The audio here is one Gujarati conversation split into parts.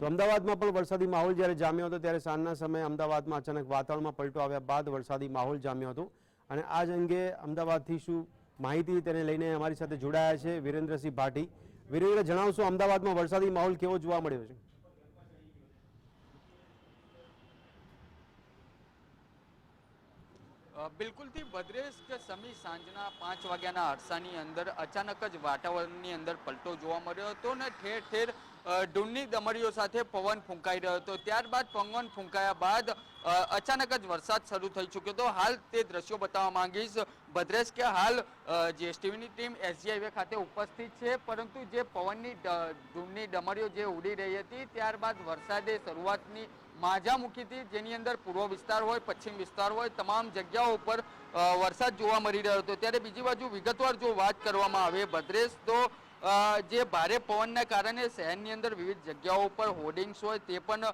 તો અમદાવાદમાં પણ વરસાદી માહોલ જ્યારે જામ્યો હતો ત્યારે સાંજના સમયે અમદાવાદમાં અચાનક વાતાવરણમાં પલટો આવ્યા બાદ વરસાદી માહોલ જામ્યો હતો. અને આ જ અંગે અમદાવાદથી શું માહિતી તેને લઈને અમારી સાથે જોડાયા છે વિરેન્દ્રસિંહ ભાટી. વિરેન્દ્ર, જણાવશો અમદાવાદમાં વરસાદી માહોલ કેવો જોવા મળ્યો છે? બિલકુલથી ભદ્રેશ કે સમી સાંજના પાંચ વાગ્યાના અરસાની અંદર અચાનક જ વાતાવરણની અંદર પલટો જોવા મળ્યો હતો ને ઠેર ઠેર અ, દમરીઓ સાથે પવન ફૂંકાઈ રહ્યો હતો. ત્યારબાદ પવન ફૂંકાયા બાદ અચાનક જ વરસાદ શરૂ થઈ ચૂક્યો હતો. હાલ તે દ્રશ્યો બતાવવા માંગીશ ભદ્રેશ કે હાલ જીએસટીવીની ટીમ એસજી હાઈવે ખાતે ઉપસ્થિત છે, પરંતુ જે પવનની ડુંની ડમરીઓ જે ઉડી રહી હતી, ત્યારબાદ વરસાદે શરૂઆતની માજામુખીથી જેની અંદર પૂર્વ વિસ્તાર હોય, પશ્ચિમ વિસ્તાર હોય, તમામ જગ્યાઓ ઉપર વરસાદ જોવા મળી રહ્યો હતો. ત્યારે બીજી બાજુ વિગતવાર જો વાત કરવામાં આવે ભદ્રેશ, તો જે ભારે પવનના કારણે શહેરની અંદર વિવિધ જગ્યાઓ પર હોર્ડિંગ્સ હોય તે પણ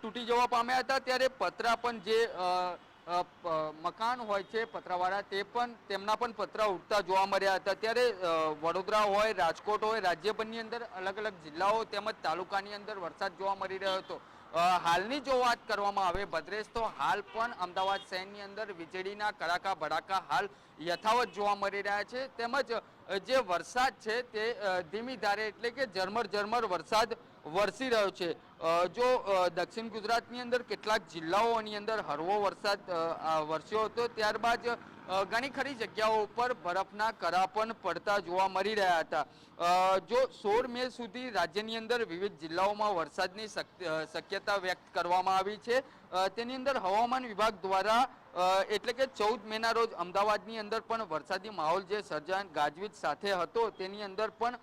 તૂટી જવા પામ્યા હતા. ત્યારે પતરા પણ જે મકાન હોય છે પતરાવાળા તે પણ તેમના પણ પતરા ઉડતા જોવા મળ્યા હતા. ત્યારે વડોદરા હોય, રાજકોટ હોય, રાજ્યભરની અંદર અલગ અલગ જિલ્લાઓ તેમજ તાલુકાની અંદર વરસાદ જોવા મળી રહ્યો હતો. હાલની જો વાત કરવામાં આવે ભદ્રેશ, તો હાલ પણ અમદાવાદ શહેરની અંદર વીજળીના કડાકા ભડાકા હાલ યથાવત જોવા મળી રહ્યા છે. તેમજ જે વરસાદ છે તે ધીમી ધારે એટલે કે ઝરમર ઝરમર વરસાદ વરસી રહ્યો છે. જો દક્ષિણ ગુજરાતની અંદર કેટલાક જિલ્લાઓની અંદર હળવો વરસાદ વરસ્યો હતો, ત્યારબાદ ઘણી ખરી જગ્યાઓ ઉપર બરફના કરા પણ પડતા જોવા મળી રહ્યા હતા. જો સોળ મે સુધી રાજ્યની અંદર વિવિધ જિલ્લાઓમાં વરસાદની શક્યતા વ્યક્ત કરવામાં આવી છે. તેની અંદર હવામાન વિભાગ દ્વારા એટલે કે ચૌદ મેના રોજ અમદાવાદની અંદર પણ વરસાદી માહોલ જે સર્જાન ગાજવીજ સાથે હતો, તેની અંદર પણ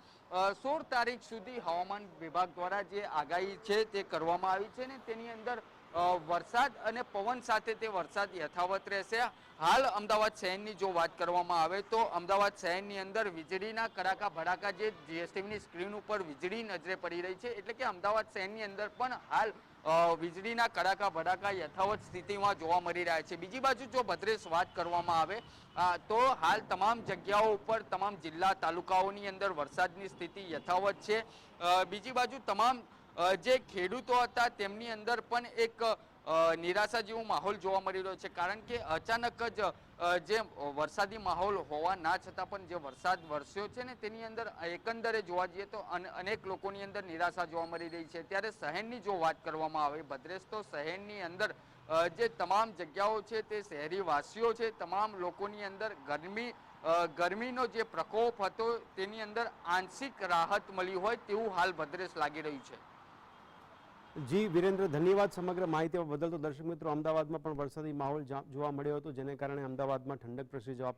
સોળ તારીખ સુધી હવામાન વિભાગ દ્વારા જે આગાહી છે તે કરવામાં આવી છે ને તેની અંદર વરસાદ અને પવન સાથે તે વરસાદ યથાવત રહેશે. હાલ અમદાવાદ શહેરની જો વાત કરવામાં આવે તો અમદાવાદ શહેરની અંદર વીજળીના કડાકા ભડાકા જે જીએસટીવીની સ્ક્રીન ઉપર વીજળી નજરે પડી રહી છે. એટલે કે અમદાવાદ શહેરની અંદર પણ હાલ વીજળીના કડાકા ભડાકા યથાવત સ્થિતિમાં જોવા મળી રહ્યા છે. બીજી બાજુ જો ભદ્રેશ વાત કરવામાં આવે તો હાલ તમામ જગ્યાઓ ઉપર, તમામ જિલ્લા તાલુકાઓની અંદર વરસાદની સ્થિતિ યથાવત છે. બીજી બાજુ તમામ જે ખેડૂતો હતા તેમની અંદર પણ એક નિરાશા જેવો માહોલ જોવા મળી રહ્યો છે. કારણ કે અચાનક જ જે વરસાદી માહોલ હોવા ના છતાં પણ જે વરસાદ વરસ્યો છે ને તેની અંદર એકંદરે જોવા જઈએ તો અન- અનેક લોકોની અંદર નિરાશા જોવા મળી રહી છે. ત્યારે શહેરની જો વાત કરવામાં આવે, ભદ્રેશ, તો શહેરની અંદર જે તમામ જગ્યાઓ છે તે શહેરીવાસીઓ છે, તમામ લોકોની અંદર ગરમી ગરમીનો જે પ્રકોપ હતો તેની અંદર આંશિક રાહત મળી હોય તેવું હાલ ભદ્રેશ લાગી રહ્યું છે. જી, વિરેન્દ્ર, ધન્યવાદ સમગ્ર માહિતી બદલ તો દર્શક મિત્રો, અમદાવાદમાં પણ વરસાદી માહોલ જોવા મળ્યો હતો, જેને કારણે અમદાવાદમાં ઠંડક પ્રસરી જવા